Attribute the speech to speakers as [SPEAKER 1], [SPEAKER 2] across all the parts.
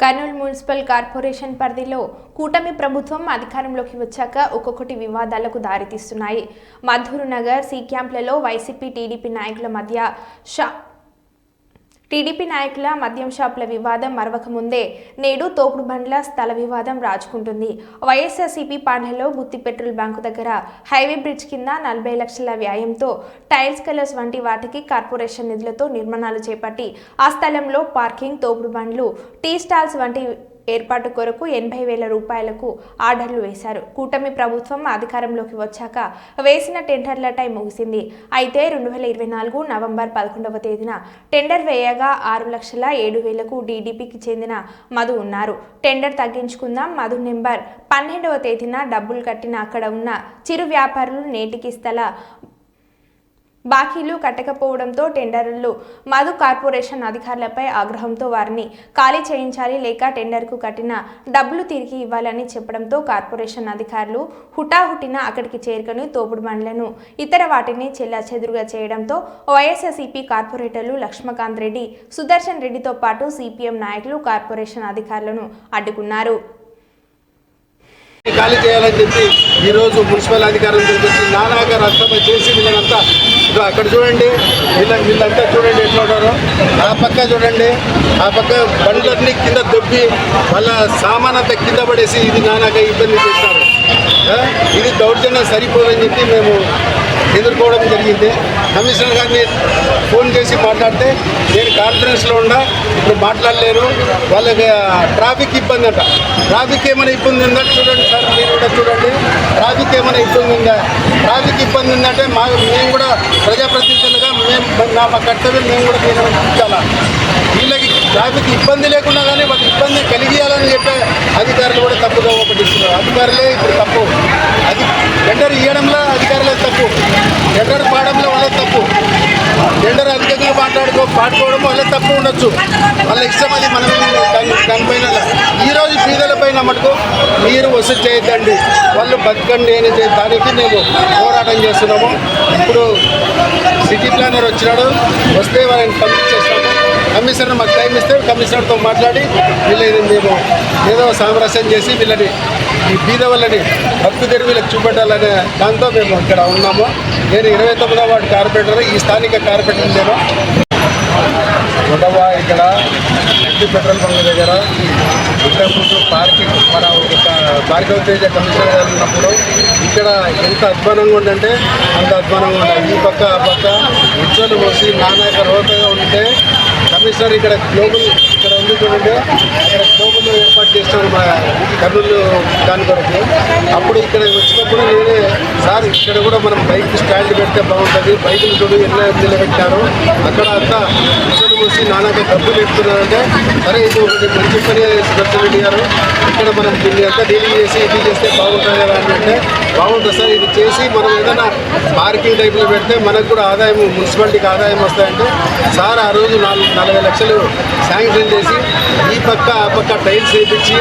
[SPEAKER 1] Kurnool municipal corporation పరిధిలో కూటమి ప్రభుత్వం అధికారంలోకి వచ్చాక ఒక్కొక్కటి వివాదాలకు దారితీస్తున్నాయి. మధూరు నగర్ సి క్యాంప్లలో వైసీపీ టీడీపీ నాయకుల మధ్య షా టీడీపీ నాయకుల మద్యం షాపుల వివాదం మరవక ముందే నేడు తోపుడు బండ్ల స్థల వివాదం రాజుకుంటుంది. వైఎస్ఆర్సీపీ పాండ్యలో గుత్తి పెట్రోల్ బ్యాంకు దగ్గర హైవే బ్రిడ్జ్ కింద నలభై లక్షల వ్యాయంతో టైల్స్ కలర్స్ వంటి వాటికి కార్పొరేషన్ నిధులతో నిర్మాణాలు చేపట్టి ఆ స్థలంలో పార్కింగ్ తోపుడు బండ్లు టీ స్టాల్స్ వంటి ఏర్పాటు కొరకు ఎనభై వేల రూపాయలకు ఆర్డర్లు వేశారు. కూటమి ప్రభుత్వం అధికారంలోకి వచ్చాక వేసిన టెండర్ల టైం ముగిసింది. అయితే రెండు వేల ఇరవై నాలుగు నవంబర్ పదకొండవ తేదీన టెండర్ వేయగా ఆరు లక్షల ఏడు వేలకు డీడీపీకి చెందిన మధు ఉన్నారు. టెండర్ తగ్గించుకుందాం మధు నెంబర్ పన్నెండవ తేదీన డబ్బులు కట్టిన అక్కడ ఉన్న చిరు వ్యాపారులు నేటికి స్థల బాకీలు కట్టకపోవడంతో టెండర్లు మధు కార్పొరేషన్ అధికారులపై ఆగ్రహంతో వారిని ఖాళీ చేయించాలి లేక టెండర్కు కట్టిన డబ్బులు తిరిగి ఇవ్వాలని చెప్పడంతో కార్పొరేషన్ అధికారులు హుటాహుటిన అక్కడికి చేరుకొని తోపుడు బండ్లను ఇతర వాటిని చెల్లాచెదురుగా చేయడంతో వైఎస్ఆర్సీపీ కార్పొరేటర్లు లక్ష్మకాంత్ రెడ్డి సుదర్శన్ రెడ్డితో పాటు సిపిఎం నాయకులు కార్పొరేషన్ అధికారులను అడ్డుకున్నారు.
[SPEAKER 2] ఖాళీ చేయాలని చెప్పి ఈరోజు మున్సిపల్ అధికారులు వచ్చి నానాక రస్తమై చేసి వీళ్ళంతా ఇదిగో అక్కడ చూడండి వీళ్ళ వీళ్ళంతా చూడండి ఎట్లా ఉన్నారో ఆ పక్క చూడండి ఆ పక్క బండ్లన్నీ కింద దొబ్బి వాళ్ళ సామానంతా కింద పడేసి ఇది నానాక ఇబ్బంది చేస్తారు. ఇది దౌర్జన్యం సరిపోదని చెప్పి మేము ఎదుర్కోవడం జరిగింది. కమిషనర్ గారిని ఫోన్ చేసి మాట్లాడితే నేను కాన్ఫరెన్స్లో ఉన్నా ఇప్పుడు మాట్లాడలేరు వాళ్ళకి ట్రాఫిక్ ఇబ్బంది అంట. ట్రాఫిక్ ఏమైనా ఇబ్బంది ఉందా? చూడండి సార్ మీరు కూడా చూడండి. ట్రాఫిక్ ఏమైనా ఇబ్బంది ఉందా? ట్రాఫిక్ ఇబ్బంది ఉందంటే మా మేము కూడా ప్రజాప్రతినిధులుగా మేము నా మా కర్తవ్యం మేము కూడా నిర్వహించాలా వీళ్ళకి ట్రాఫిక్ ఇబ్బంది లేకుండా కానీ వాళ్ళకి ఇబ్బంది కలిగియాలని చెప్పే అధికారులు కూడా తప్పుగా ఒకటిస్తున్నారు అధికారులే ఇప్పుడు తప్పు. అది టెండర్ ఇవ్వడంలో అధికారులే తప్పు టెండర్ పాడంలో వాళ్ళే తప్పు టెండర్ అధికంగా పాడుకోవడం వల్ల తప్పు ఉండొచ్చు. వాళ్ళ ఇష్టం అది మనం దానిపైన ఈ రోజు బీదల పైన మటుకు మీరు వసూలు చేయొద్దండి. వాళ్ళు బతకండి అని దానికి మేము పోరాటం చేస్తున్నాము. ఇప్పుడు సిటీ ప్లానర్ వచ్చినాడు. వస్తే వాళ్ళని పంపించేస్తాము. కమిషనర్ మాకు టైం ఇస్తే కమిషనర్తో మాట్లాడి వీళ్ళని మేము ఏదో సామరస్యం చేసి వీళ్ళని ఈ బీద వాళ్ళని భక్తి తెరి వీళ్ళకి చూపెట్టాలనే దాంతో మేము ఇక్కడ ఉన్నాము. నేను ఇరవై తొమ్మిదవ వార్డు కార్పొరేటర్. ఈ స్థానిక కార్పొరేటర్ నేను ఉండవా ఇక్కడ ఎట్టి పెట్రోల్ బంక్ దగ్గర ఇక్కడ పార్కింగ్ మన ఒక భార్గవ తేజ కమిషనర్ గారు ఉన్నప్పుడు ఇక్కడ ఎంత అధ్వానంగా ఉందంటే అంత అధ్వానంగా ఉండాలి. ఈ పక్క ఆ పక్క ఉచ్చలు పోసి నానాక రోతగా ఉంటే కమిషనర్ ఇక్కడ గ్లోబల్ ఇక్కడ ఉంది చూడండి. ఇక్కడ గ్లోబల్ ఏర్పాటు చేస్తాను మన కర్నూలు దాని కొరకు అప్పుడు ఇక్కడ వచ్చినప్పుడు నేనే సార్ ఇక్కడ కూడా మనం బైక్ స్టాండ్ పెడితే బాగుంటుంది. బైకులు చూడు ఎన్నో నిలబెట్టారు. అక్కడ అంతా ఉజ్వలు పోసి నానాక డబ్బులు పెడుతున్నారంటే సరే ఇది ఒకటి మంచి పని రెడ్డి గారు. ఇక్కడ మనం దీన్ని అంతా డీలింగ్ చేసి ఇది చేస్తే బాగుంటుంది కదా అని అంటే బాగుంటుంది సార్. ఇది చేసి మనం ఏదైనా పార్కింగ్ టైప్లో పెడితే మనకు కూడా ఆదాయం మున్సిపాలిటీకి ఆదాయం వస్తాయంటే సార్ ఆ రోజు నాలుగు నలభై లక్షలు శాంక్షన్ చేసి ఈ పక్క ఆ పక్క టైల్స్ వేయించి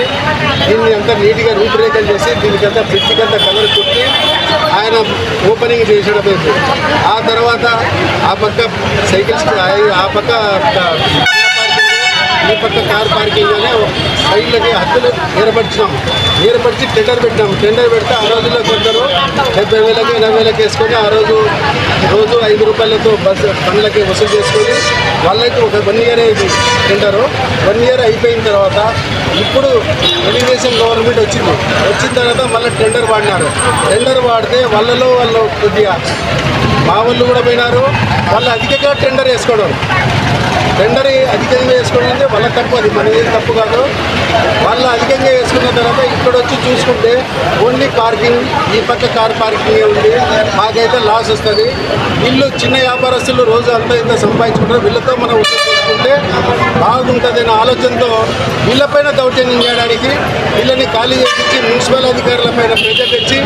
[SPEAKER 2] దీన్ని అంతా నీట్గా రూపురేఖలు చేసి దీనికంతా బ్రిడ్జికి అంతా కలర్ కొట్టి ఆయన ఓపెనింగ్ చేసేటప్పుడు ఆ తర్వాత ఆ పక్క సైకిల్స్ ఆ పక్క ఈ పక్క కార్ పార్కింగ్ అనే సైడ్లకి హద్దులు ఏర్పరిచినాం. ఏర్పరిచి టెండర్ పెట్టినాం టెండర్ పెడితే ఆ రోజుల్లో కొందరు డెబ్బై వేలకి ఎనభై వేలకి వేసుకొని ఆ రోజు రోజు ఐదు రూపాయలతో బస్ బండ్లకి వసూలు చేసుకొని వాళ్ళకి ఒక వన్ ఇయర్ అయింది టెండరు. వన్ ఇయర్ అయిపోయిన తర్వాత ఇప్పుడు తెలుగుదేశం గవర్నమెంట్ వచ్చింది. వచ్చిన తర్వాత మళ్ళీ టెండర్ వాడినారు. టెండర్ వాడితే వాళ్ళలో వాళ్ళు కొద్దిగా మా వాళ్ళు కూడా పోయినారు. వాళ్ళు అధికంగా టెండర్ వేసుకోవడం. టెండర్ అధికంగా వేసుకోవడం అంటే వాళ్ళ తప్పు అది. ఏం తప్పు కాదు. వాళ్ళు అధికంగా వేసుకున్న తర్వాత ఇక్కడ వచ్చి చూసుకుంటే ఓన్లీ పార్కింగ్ ఈ పక్క కార్ పార్కింగ్ ఉంది. మాకైతే లాస్ వస్తుంది. వీళ్ళు చిన్న వ్యాపారస్తులు రోజు అంతా ఇంత సంపాదించుకుంటారు. వీళ్ళతో మనం చేసుకుంటే బాగుంటుంది అనే ఆలోచనతో వీళ్ళపైన దౌర్జన్యం చేయడానికి వీళ్ళని ఖాళీ చేసి మున్సిపల్ అధికారుల పైన ప్రెజర్ తెచ్చి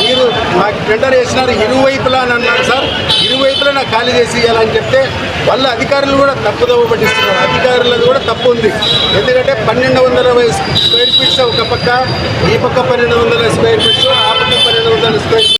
[SPEAKER 2] మీరు నాకు టెండర్ వేసినారు ఇరువైపులా అని అన్నారు సార్. ఇరువైపులా నాకు ఖాళీ చేసి ఇవ్వాలని చెప్తే వాళ్ళ అధికారులు కూడా తప్పుదోవ పట్టిస్తున్నారు. అధికారులది కూడా తప్పు ఉంది. ఎందుకంటే పన్నెండు వందల స్క్వేర్ ఫీట్స్ ఒక పక్క ఈ పక్క పన్నెండు వందల స్క్వేర్ ఫీట్స్ ఆ పక్క పన్నెండు వందల స్క్వేర్